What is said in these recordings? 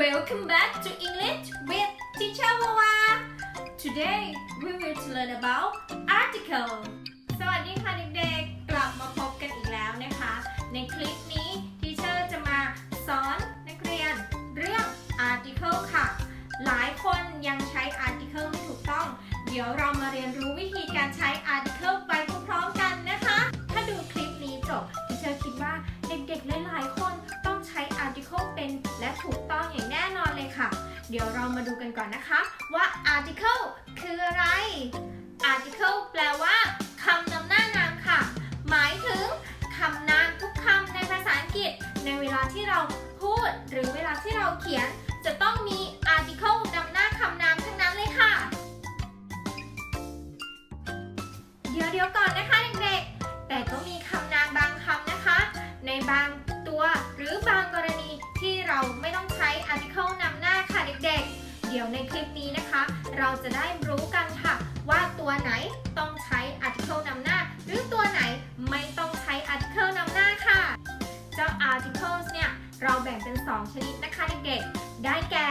Welcome back to English with Teacher Wawa. Today we will learn about article. คืออะไร article แปลว่าคำนำหน้านามค่ะ หมายถึงคำนามทุกคำในภาษาอังกฤษ ในเวลาที่เราพูด หรือเวลาที่เราเขียน จะต้องมี article นำหน้าคำนามทั้งนั้นเลยค่ะ เดี๋ยวเดี๋ยวก่อนนะคะเด็กๆ แต่ก็มีคำนามบางคำนะคะ ในบางตัวหรือบางกรณีที่เราไม่ต้องใช้ article นำหน้าค่ะเด็กๆ เดี๋ยวในคลิปนี้นะคะ เราจะได้รู้กันค่ะ ว่าตัวไหนต้องใช้ article นำหน้า หรือตัวไหนไม่ต้องใช้ article นำหน้าค่ะ เจ้า articles เนี่ยเราแบ่งเป็น 2 ชนิดนะคะเด็กๆ ได้แก่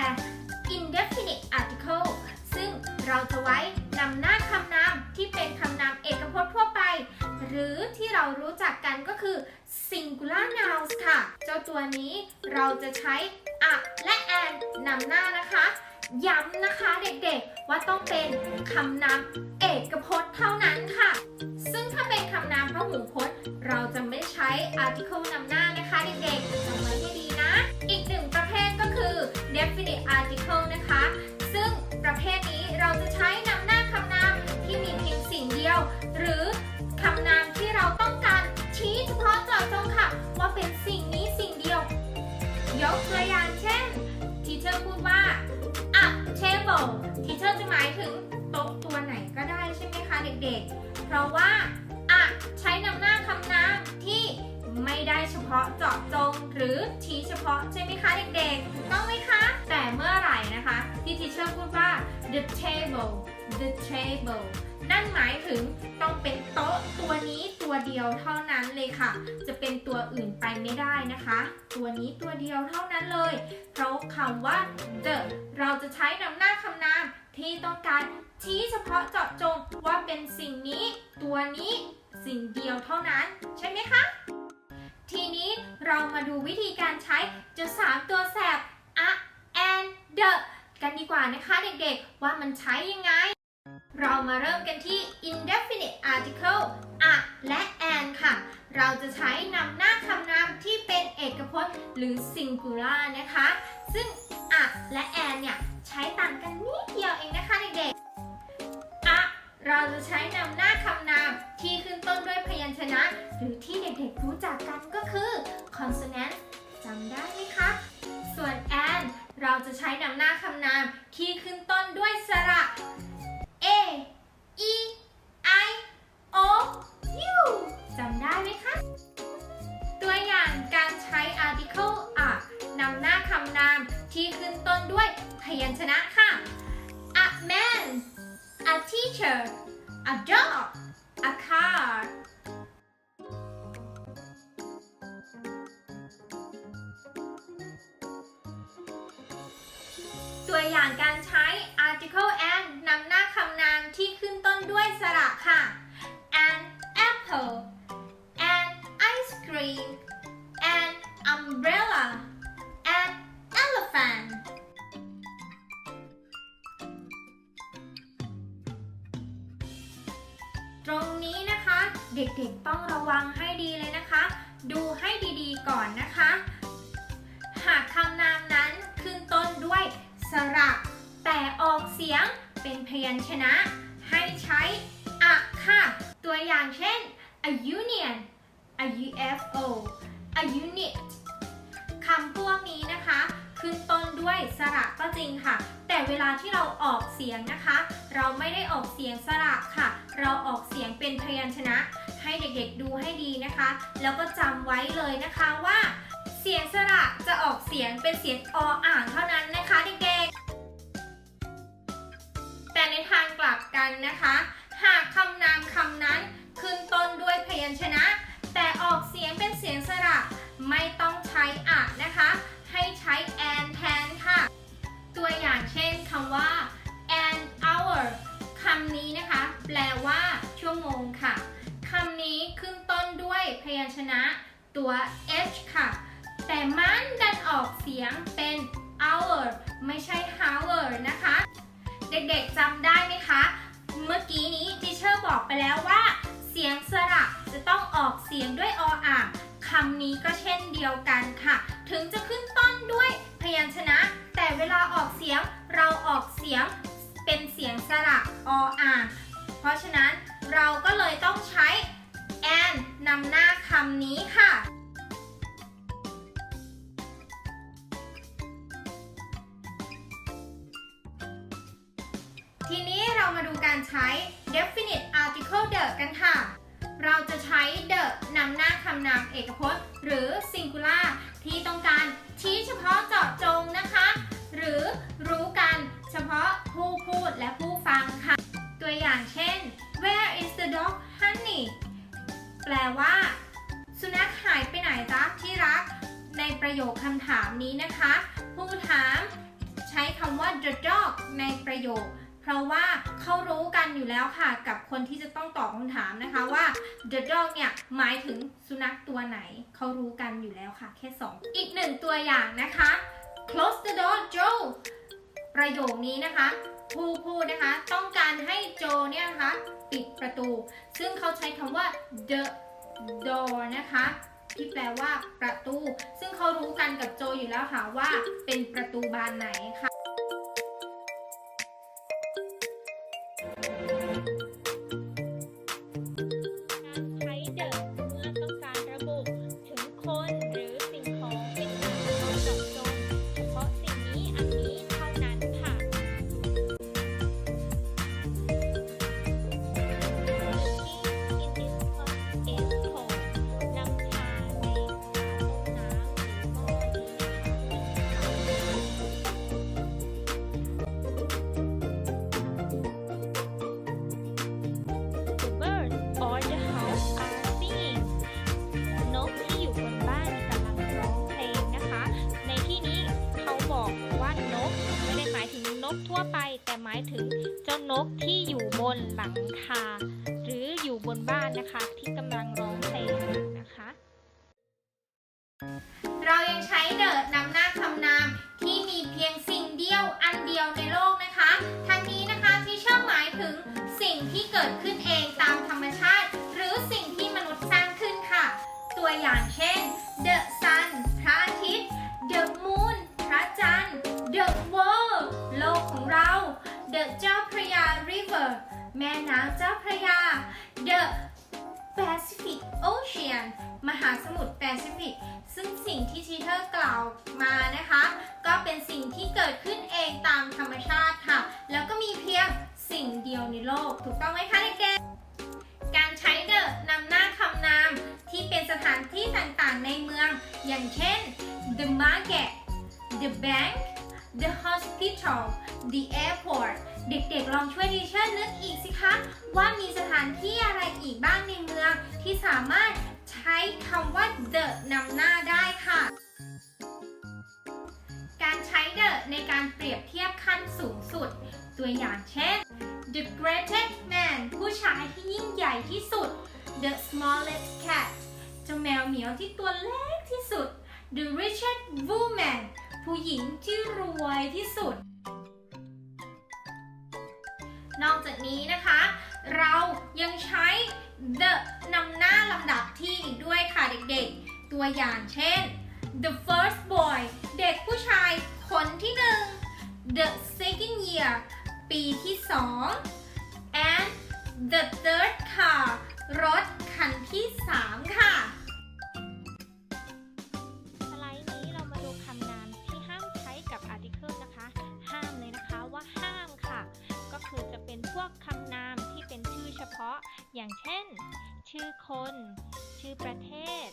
indefinite article ซึ่งเราจะไว้นำหน้าคำนามที่เป็นคำนามเอกพจน์ทั่วไป หรือที่เรารู้จักกันก็คือ singular nouns ค่ะ เจ้าตัวนี้เราจะใช้ a และ an นำหน้านะคะ ย้ำนะคะเด็กๆว่าต้องเป็นคำนามเอกพจน์เท่านั้น เด็กๆ เพราะว่า a ใช้นำหน้าคำนามที่ไม่ได้เฉพาะเจาะจงหรือชี้เฉพาะใช่ไหมคะเด็กๆ ถูกต้องไหมคะ แต่เมื่อไหร่นะคะ ที่ทีเชอร์พูดว่า the table the table นั่นหมายถึงต้องเป็นโต๊ะตัวนี้ตัวเดียวเท่านั้นเลยค่ะ จะเป็นตัวอื่นไปไม่ได้นะคะ ตัวนี้ตัวเดียวเท่านั้นเลย เพราะคำว่า the เราจะใช้นำหน้าคำนาม ที่ต้องการชี้เฉพาะเจาะจงว่าเป็นสิ่งนี้ ตัวนี้สิ่งเดียวเท่านั้น ใช่ไหมคะ ทีนี้เรามาดูวิธีการใช้จะสามตัวแสบ a and the กันดีกว่านะคะเด็กๆ ว่ามันใช้ยังไง เรามาเริ่มกันที่ indefinite article a และ and ค่ะ เราจะใช้นำหน้าคำนามที่เป็นเอกพจน์ หรือ singular นะคะ ซึ่ง และแอนเนี่ยใช้ต่างกันนิดเดียวเองนะคะเด็กๆอะเราจะใช้นำหน้าคำนามที่ขึ้นต้นด้วยพยัญชนะ หรือที่เด็กๆรู้จักกันก็คือ consonant จำได้ไหมคะ ส่วนแอนเราจะใช้นำหน้าคำนามที่ขึ้นต้นด้วยสระ ตัวอย่างการใช้ article and นำหน้าคำนามที่ขึ้นต้นด้วยสระค่ะ an apple an ice cream an umbrella an elephant ตรงนี้นะคะเด็กๆต้องระวังให้ดีเลยนะคะ ดูให้ดีๆก่อนนะคะ หากคำนาม ระแต่ออกเสียงเป็นพยัญชนะ ให้ใช้อะค่ะ ตัวอย่างเช่น a union a UFO a unit คำพวกนี้นะคะ ขึ้นต้นด้วยสระก็จริงค่ะ แต่เวลาที่เราออกเสียงนะคะ เราไม่ได้ออกเสียงสระค่ะ เราออกเสียงเป็นพยัญชนะ ให้เด็กๆดูให้ดีนะคะ แล้วก็จำไว้เลยนะคะว่า เสียงสระจะออกเสียงเป็นเสียงออ่างเท่านั้นนะคะเด็กๆ ทางกลับกันนะคะ หากคำนามคำนั้นขึ้นต้นด้วยพยัญชนะ แต่ออกเสียงเป็นเสียงสระไม่ต้องใช้อะนะคะ ให้ใช้แอนแทนค่ะ ตัวอย่างเช่นคำว่า an hour คำนี้นะคะ แปลว่าชั่วโมงค่ะคำนี้ขึ้นต้นด้วยพยัญชนะตัว h ค่ะ แต่มันดันออกเสียงเป็น นี้ทิเชอร์บอกไปแล้วว่า เสียงสระจะต้องออกเสียงด้วยออ่างคำนี้ก็เช่นเดียวกันค่ะ ถึงจะขึ้นต้นด้วยพยัญชนะ แต่เวลาออกเสียงเราออกเสียงเป็นเสียงสระออ่าง เพราะฉะนั้นเราก็เลยต้องใช้ and นำหน้าคำนี้ค่ะ มาดูการใช้ definite article the กันค่ะ เราจะใช้ the นำหน้าคำนามเอกพจน์ หรือ singular ที่ต้องการชี้เฉพาะเจาะจงนะคะ หรือรู้กัน แล้วค่ะกับคนที่จะต้องตอบคำถามนะคะว่า the dog เนี่ยหมายถึงสุนัขตัวไหนเขารู้กันอยู่แล้วค่ะ แค่ 2 อีกหนึ่งตัวอย่างนะคะ close the door Joe ประโยคนี้นะคะผู้พูดนะคะ ต้องการให้โจเนี่ยนะคะปิดประตู ซึ่งเขาใช้คำว่า the door นะคะที่แปลว่าประตู ซึ่งเขารู้กันกับโจอยู่แล้วค่ะว่าเป็นประตูบานไหนค่ะายถึงเจ้านกที่อยู่บนหลัง แม่น้ำเจ้าพระยา the Pacific Ocean มหาสมุทรแปซิฟิก ซึ่งสิ่งที่ชีเทอร์กล่าวมานะคะ ก็เป็นสิ่งที่เกิดขึ้นเองตามธรรมชาติค่ะ แล้วก็มีเพียงสิ่งเดียวในโลก ถูกต้องไหมคะเด็กๆการใช้เดอะนำหน้าคำนามที่เป็นสถานที่ต่างๆในเมือง อย่างเช่น the market the bank the hospital the airport เด็กๆลองช่วยดิเชอร์นึกอีกสิคะ ว่ามีสถานที่อะไรอีกบ้างในเมือง ที่สามารถใช้คำว่า the นำหน้าได้ค่ะ การใช้ the ในการเปรียบเทียบขั้นสูงสุด ตัวอย่างเช่น the greatest man ผู้ชายที่ยิ่งใหญ่ที่สุด the smallest cat เจ้าแมวเหมียวที่ตัวเล็กที่สุด the richest woman ผู้หญิงที่รวยที่สุด นอกจากนี้นะคะ เรายังใช้ the นำหน้าลำดับที่อีกด้วยค่ะเด็กๆ ตัวอย่างเช่น the first boy เด็กผู้ชายคนที่หนึ่ง the second year ปีที่สอง and the third car รถคันที่สามค่ะ อย่างเช่น ชื่อคน ชื่อประเทศ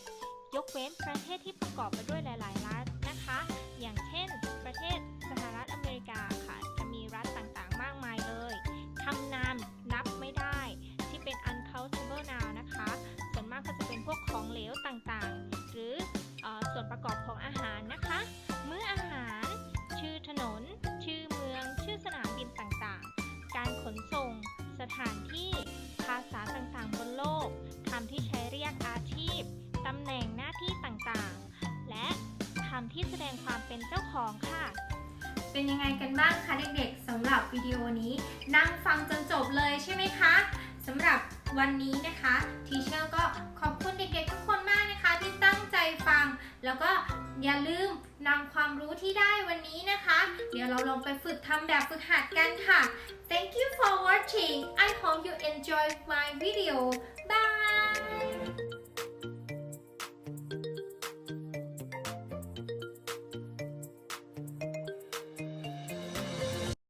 ยกเว้นประเทศที่ประกอบไปด้วยหลาย ๆ รัฐนะคะ อย่างเช่น ประเทศสหรัฐอเมริกาค่ะ เป็นยังไงกันบ้างคะเด็กๆสำหรับวิดีโอนี้ นั่งฟังจนจบเลยใช่ไหมคะสำหรับวันนี้นะคะทีเชอร์ก็ขอบคุณเด็กๆทุกคนมากนะคะ ที่ตั้งใจฟัง แล้วก็อย่าลืมนำความรู้ที่ได้วันนี้นะคะ เดี๋ยวเราลองไปฝึกทำแบบฝึกหัดกันค่ะ Thank you for watching I hope you enjoy my video Bye